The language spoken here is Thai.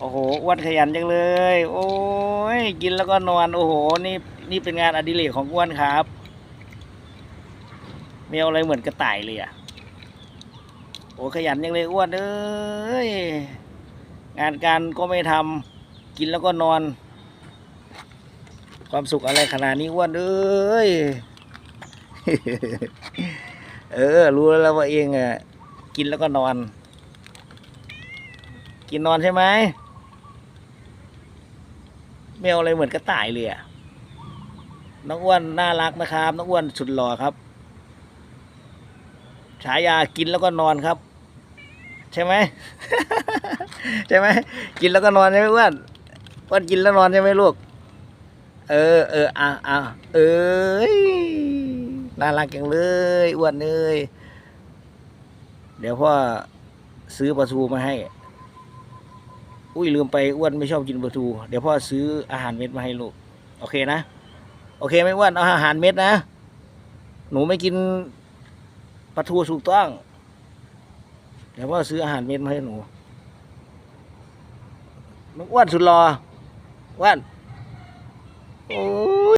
โอ้โหอ้วนขยันจังเลย โอ้ยกินแล้วก็นอน โอ้โห นี่นี่เป็นงานอดิเรกของอ้วนครับไม่เอาอะไรเหมือนกระต่ายเลยอะโอ้ขยันจังเลยอ้วนเอ้ยงานการก็ไม่ทำกินแล้วก็นอน ความสุขอะไรขนาดนี้อ้วนเอ้ยเออ รู้แล้วว่าเองอะกินแล้วก็นอน กินนอนใช่ไหม ไม่เอาอะไรเหมือนกระต่ายเลยอะน้องอ้วนน่ารักนะครับน้องอ้วนสุดหล่อครับ ฉายากินแล้วก็นอนครับ ใช่ไหม ใช่ไหมกินแล้วก็นอนใช่ไหมอ้วนอ้วนกินแล้วนอนใช่ไหมลูก เออเอออะอะเอ้ยน่ารักจังเลยอ้วนเลยเดี๋ยวพ่อซื้อปลาทูมาให้ อุ้ยลืมไปอ้วนไม่ชอบกินปลาทู เดี๋ยวพ่อซื้ออาหารเม็ดมาให้ลูก โอเคนะ โอเคไหมอ้วนเอาอาหารเม็ดนะ หนูไม่กินปลาทูถูกต้อง เดี๋ยวพ่อซื้ออาหารเม็ดมาให้หนูน้องอ้วนสุดรออ้วนโอ้